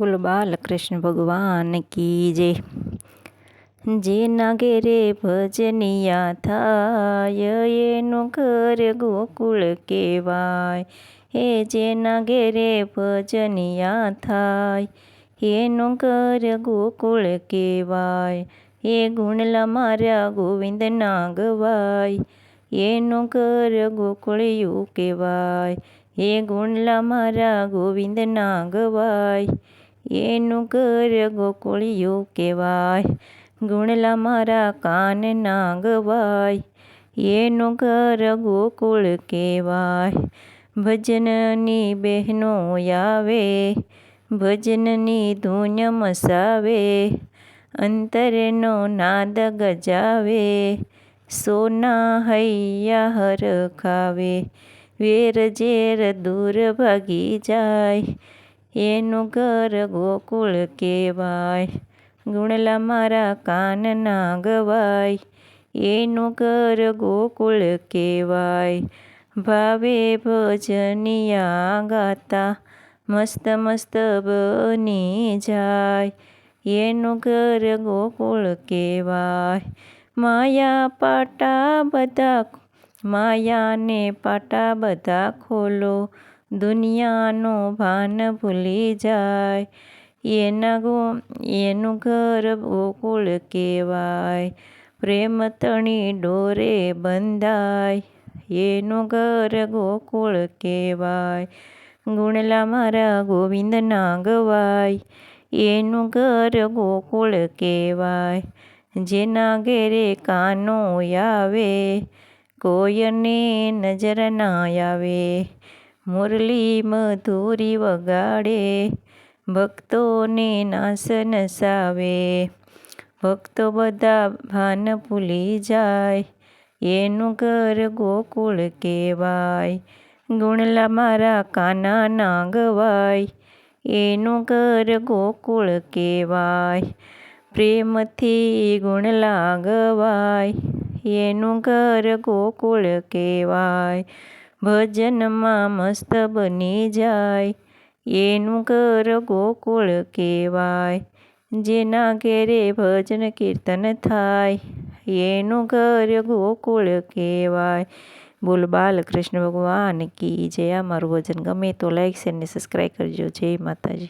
બોલો બાલકૃષ્ણ ભગવાન કી જય જેના ઘેરે ભજનિયા થાય એનું ઘર ગોકુળ કહેવાય હે જેના ઘેરે ભજનિયા થાય એનું ઘર ગોકુળ કહેવાય એ ગુણલા મારા ગોવિંદના ગવાય એનું ઘર ગોકુળિયું કહેવાય એ ગુણલા મારા ગોવિંદના ગવાય એનું ઘર ગોકુળિયું કહેવાય. ગુણલા મારા કાનના ગવાય એનું ઘર ગોકુળ કહેવાય. ભજનની બહેનો આવે. ભજનની ધૂન મસાવે. અંતરનો નાદ ગજાવે. સોના હૈયા હરખાવે. વેર ઝેર દૂર ભાગી જાય. એનું ઘર ગોકુળ કહેવાય. ગુણલા મારા કાનના ગવાય એનું ઘર ગોકુળ કહેવાય. ભાવે ભજનિયા ગાતા, મસ્ત મસ્ત બની જાય. એનું ઘર ગોકુળ કહેવાય. માયા પાટા બધા માયાને પાટા બધા ખોલો. દુનિયાનો ભાન ભૂલી જાય. એના ગો, એનું ઘર ગોકુળ કહેવાય. પ્રેમ તણી ડોરે બંધાય. એનું ઘર ગોકુળ કહેવાય. ગુણલા મારા ગોવિંદના ગવાય એનું ઘર ગોકુળ કહેવાય. જેના ઘેરે કાનો આવે, કોઈને નજર ના આવે. મુરલી મધુરી વગાડે, ભક્તોને નાસ નસાવે ભક્તો બધા ભાન ભૂલી જાય, એનું ઘર ગોકુળ કહેવાય. ગુણલા મારા કાનાના ગવાય એનું ઘર ગોકુળ કહેવાય. પ્રેમથી ગુણલા ગવાય એનું ઘર ગોકુળ કહેવાય. ભજનમાં મસ્ત બની જાય. એનું ઘર ગોકુળ કહેવાય. જેના ઘેરે ભજન કીર્તન થાય. એનું ઘર ગોકુળ કહેવાય. બોલ બાલકૃષ્ણ ભગવાન કી જય. અમારું મારું ભજન ગમે તો લાઈક શેર ને સબસ્ક્રાઈબ કરજો. જય માતાજી.